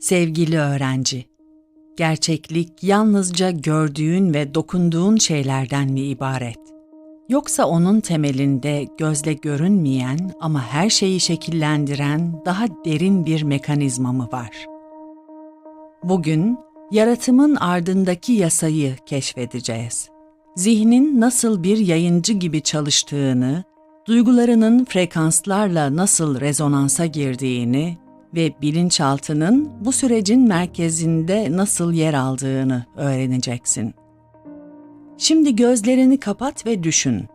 Sevgili öğrenci, gerçeklik yalnızca gördüğün ve dokunduğun şeylerden mi ibaret? Yoksa onun temelinde gözle görünmeyen ama her şeyi şekillendiren daha derin bir mekanizma mı var? Bugün yaratımın ardındaki yasayı keşfedeceğiz. Zihnin nasıl bir yayıncı gibi çalıştığını, duygularının frekanslarla nasıl rezonansa girdiğini ve bilinçaltının bu sürecin merkezinde nasıl yer aldığını öğreneceksin. Şimdi gözlerini kapat ve düşün.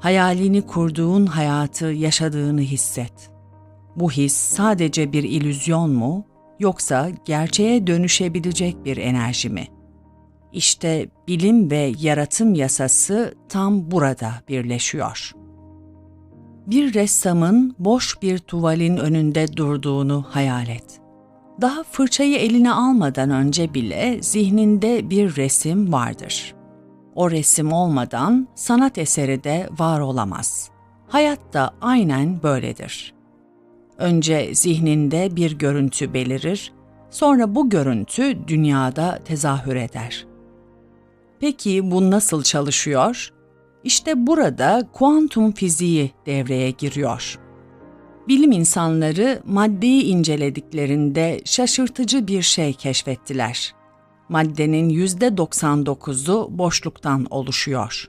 Hayalini kurduğun hayatı yaşadığını hisset. Bu his sadece bir ilüzyon mu yoksa gerçeğe dönüşebilecek bir enerji mi? İşte bilim ve yaratım yasası tam burada birleşiyor. Bir ressamın boş bir tuvalin önünde durduğunu hayal et. Daha fırçayı eline almadan önce bile zihninde bir resim vardır. O resim olmadan sanat eseri de var olamaz. Hayat da aynen böyledir. Önce zihninde bir görüntü belirir, sonra bu görüntü dünyada tezahür eder. Peki bu nasıl çalışıyor? İşte burada kuantum fiziği devreye giriyor. Bilim insanları maddeyi incelediklerinde şaşırtıcı bir şey keşfettiler. Maddenin yüzde 99'u boşluktan oluşuyor.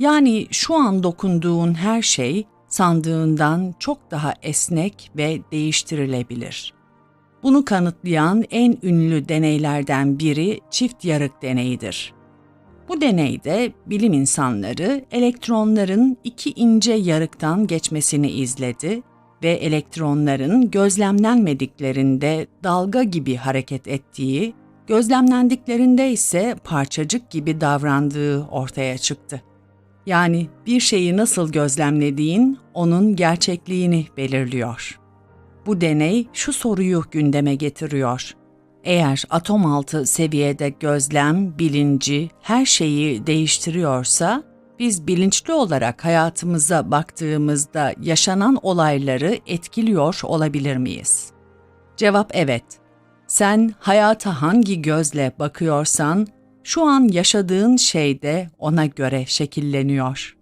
Yani şu an dokunduğun her şey sandığından çok daha esnek ve değiştirilebilir. Bunu kanıtlayan en ünlü deneylerden biri çift yarık deneyidir. Bu deneyde bilim insanları elektronların iki ince yarıktan geçmesini izledi ve elektronların gözlemlenmediklerinde dalga gibi hareket ettiği, gözlemlendiklerinde ise parçacık gibi davrandığı ortaya çıktı. Yani bir şeyi nasıl gözlemlediğin onun gerçekliğini belirliyor. Bu deney şu soruyu gündeme getiriyor. Eğer atom altı seviyede gözlem, bilinci, her şeyi değiştiriyorsa, biz bilinçli olarak hayatımıza baktığımızda yaşanan olayları etkiliyor olabilir miyiz? Cevap evet. Sen hayata hangi gözle bakıyorsan, şu an yaşadığın şey de ona göre şekilleniyor.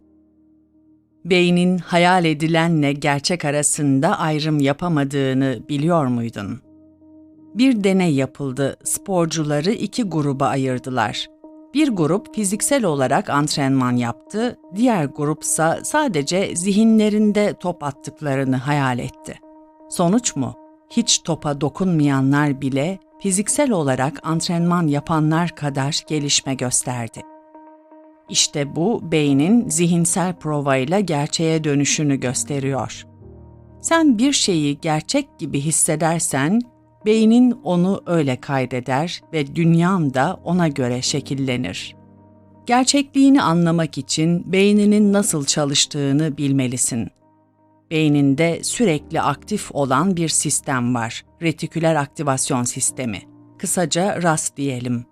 Beynin hayal edilenle gerçek arasında ayrım yapamadığını biliyor muydun?'' Bir deney yapıldı. Sporcuları iki gruba ayırdılar. Bir grup fiziksel olarak antrenman yaptı, diğer grupsa sadece zihinlerinde top attıklarını hayal etti. Sonuç mu? Hiç topa dokunmayanlar bile fiziksel olarak antrenman yapanlar kadar gelişme gösterdi. İşte bu beynin zihinsel provayla gerçeğe dönüşünü gösteriyor. Sen bir şeyi gerçek gibi hissedersen Beynin onu öyle kaydeder ve dünyan da ona göre şekillenir. Gerçekliğini anlamak için beyninin nasıl çalıştığını bilmelisin. Beyninde sürekli aktif olan bir sistem var, retiküler aktivasyon sistemi. Kısaca RAS diyelim.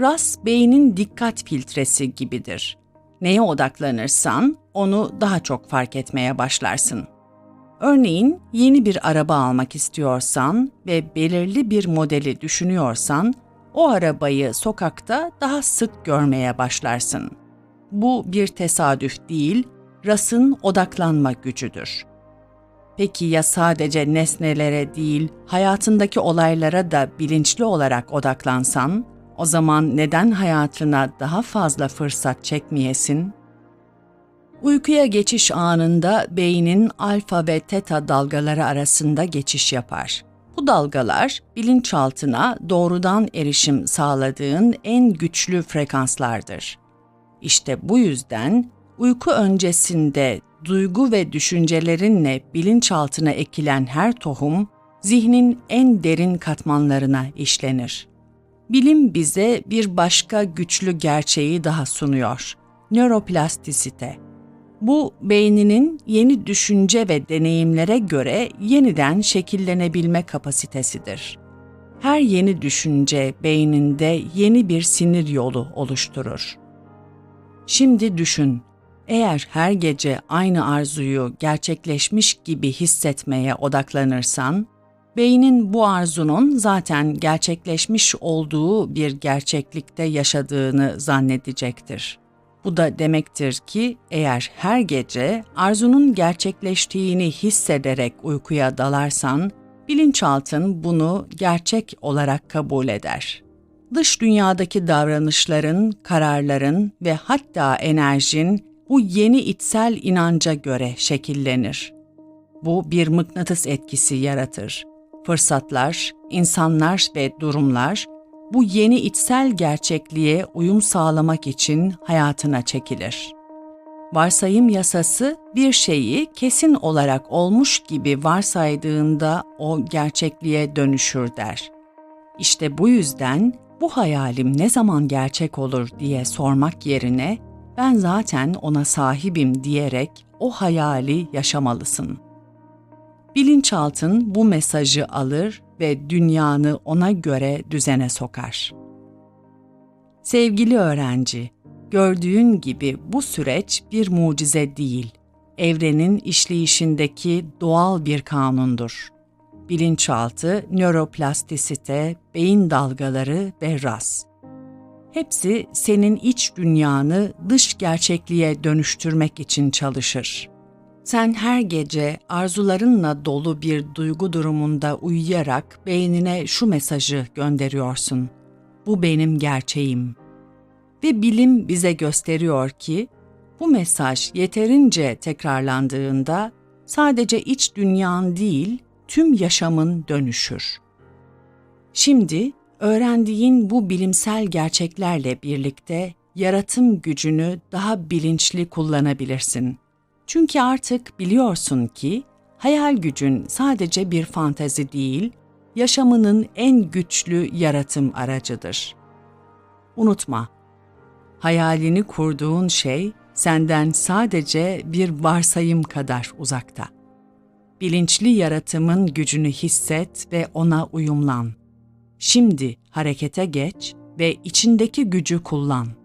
RAS beynin dikkat filtresi gibidir. Neye odaklanırsan onu daha çok fark etmeye başlarsın. Örneğin yeni bir araba almak istiyorsan ve belirli bir modeli düşünüyorsan, o arabayı sokakta daha sık görmeye başlarsın. Bu bir tesadüf değil, rasın odaklanma gücüdür. Peki ya sadece nesnelere değil, hayatındaki olaylara da bilinçli olarak odaklansan, o zaman neden hayatına daha fazla fırsat çekmeyesin?'' Uykuya geçiş anında beynin alfa ve teta dalgaları arasında geçiş yapar. Bu dalgalar bilinçaltına doğrudan erişim sağladığın en güçlü frekanslardır. İşte bu yüzden uyku öncesinde duygu ve düşüncelerinle bilinçaltına ekilen her tohum zihnin en derin katmanlarına işlenir. Bilim bize bir başka güçlü gerçeği daha sunuyor. Nöroplastisite. Bu beyninin yeni düşünce ve deneyimlere göre yeniden şekillenebilme kapasitesidir. Her yeni düşünce beyninde yeni bir sinir yolu oluşturur. Şimdi düşün, eğer her gece aynı arzuyu gerçekleşmiş gibi hissetmeye odaklanırsan, Beynin bu arzunun zaten gerçekleşmiş olduğu bir gerçeklikte yaşadığını zannedecektir. Bu da demektir ki eğer her gece arzunun gerçekleştiğini hissederek uykuya dalarsan, bilinçaltın bunu gerçek olarak kabul eder. Dış dünyadaki davranışların, kararların ve hatta enerjin bu yeni içsel inanca göre şekillenir. Bu bir mıknatıs etkisi yaratır. Fırsatlar, insanlar ve durumlar bu yeni içsel gerçekliğe uyum sağlamak için hayatına çekilir. Varsayım yasası bir şeyi kesin olarak olmuş gibi varsaydığında o gerçekliğe dönüşür der. İşte bu yüzden bu hayalim ne zaman gerçek olur diye sormak yerine ben zaten ona sahibim diyerek o hayali yaşamalısın. Bilinçaltın bu mesajı alır ve dünyanı ona göre düzene sokar. Sevgili öğrenci, gördüğün gibi bu süreç bir mucize değil, evrenin işleyişindeki doğal bir kanundur. Bilinçaltı, nöroplastisite, beyin dalgaları ve ras. Hepsi senin iç dünyanı dış gerçekliğe dönüştürmek için çalışır. Sen her gece arzularınla dolu bir duygu durumunda uyuyarak beynine şu mesajı gönderiyorsun. Bu benim gerçeğim. Ve bilim bize gösteriyor ki bu mesaj yeterince tekrarlandığında sadece iç dünyan değil, tüm yaşamın dönüşür. Şimdi öğrendiğin bu bilimsel gerçeklerle birlikte yaratım gücünü daha bilinçli kullanabilirsin. Çünkü artık biliyorsun ki hayal gücün sadece bir fantezi değil, yaşamının en güçlü yaratım aracıdır. Unutma, hayalini kurduğun şey senden sadece bir varsayım kadar uzakta. Bilinçli yaratımın gücünü hisset ve ona uyumlan. Şimdi harekete geç ve içindeki gücü kullan.''